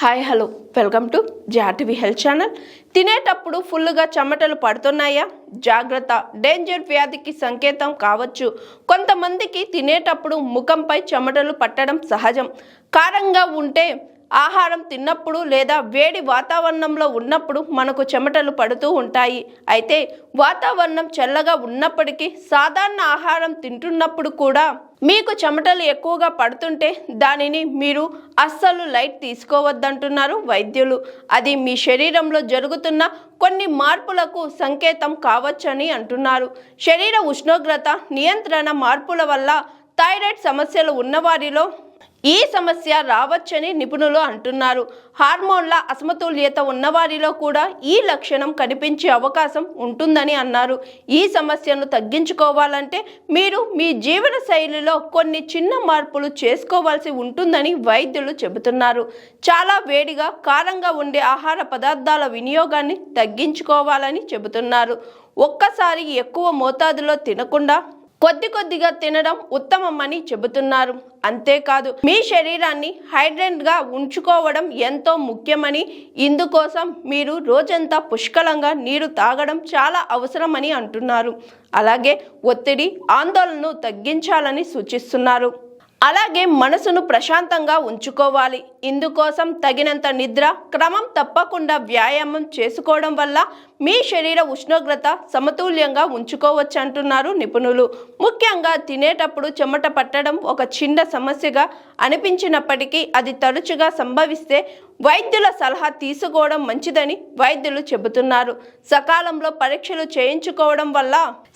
Hi hello. Welcome to జాటివి health channel. తినేటప్పుడు ఫుల్గా చెమటలు పడుతున్నాయా? జాగ్రత్త. డేంజర్ వ్యాధికి సంకేతం కావచ్చు. కొంతమందికి తినేటప్పుడు ముఖంపై చెమటలు పట్టడం సహజం. కారంగా ఉంటే ఆహారం తిన్నప్పుడు లేదా వేడి వాతావరణంలో ఉన్నప్పుడు మనకు చెమటలు పడుతూ ఉంటాయి. అయితే వాతావరణం చల్లగా ఉన్నప్పటికీ సాధారణ ఆహారం తింటున్నప్పుడు కూడా మీకు చెమటలు ఎక్కువగా పడుతుంటే దానిని మీరు అస్సలు లైట్ తీసుకోవద్దంటున్నారు వైద్యులు. అది మీ శరీరంలో జరుగుతున్న కొన్ని మార్పులకు సంకేతం కావచ్చని అంటున్నారు. శరీర ఉష్ణోగ్రత నియంత్రణ మార్పుల వల్ల థైరాయిడ్ సమస్యలు ఉన్నవారిలో ఈ సమస్య రావచ్చని నిపుణులు అంటున్నారు. హార్మోన్ల అసమతుల్యత ఉన్నవారిలో కూడా ఈ లక్షణం కనిపించే అవకాశం ఉంటుందని అన్నారు. ఈ సమస్యను తగ్గించుకోవాలంటే మీరు మీ జీవన శైలిలో కొన్ని చిన్న మార్పులు చేసుకోవాల్సి ఉంటుందని వైద్యులు చెబుతున్నారు. చాలా వేడిగా కారంగా ఉండే ఆహార పదార్థాల వినియోగాన్ని తగ్గించుకోవాలని చెబుతున్నారు. ఒక్కసారి ఎక్కువ మోతాదులో తినకుండా కొద్ది కొద్దిగా తినడం ఉత్తమమని చెబుతున్నారు. అంతేకాదు మీ శరీరాన్ని హైడ్రేట్గా ఉంచుకోవడం ఎంతో ముఖ్యమని ఇందుకోసం మీరు రోజంతా పుష్కలంగా నీరు తాగడం చాలా అవసరమని అంటున్నారు. అలాగే ఒత్తిడి ఆందోళనను తగ్గించాలని సూచిస్తున్నారు. అలాగే మనసును ప్రశాంతంగా ఉంచుకోవాలి. ఇందుకోసం తగినంత నిద్ర క్రమం తప్పకుండా వ్యాయామం చేసుకోవడం వల్ల మీ శరీర ఉష్ణోగ్రత సమతుల్యంగా ఉంచుకోవచ్చు అంటున్నారు నిపుణులు. ముఖ్యంగా తినేటప్పుడు చెమట పట్టడం ఒక చిన్న సమస్యగా అనిపించినప్పటికీ అది తరచుగా సంభవిస్తే వైద్యుల సలహా తీసుకోవడం మంచిదని వైద్యులు చెబుతున్నారు. సకాలంలో పరీక్షలు చేయించుకోవడం వల్ల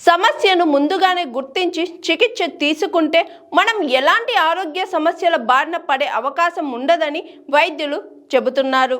సమస్యను ముందుగానే గుర్తించి చికిత్స తీసుకుంటే మనం ఎలాంటి ఆరోగ్య సమస్యల బారిన పడే అవకాశం ఉండదని వైద్యులు చెబుతున్నారు.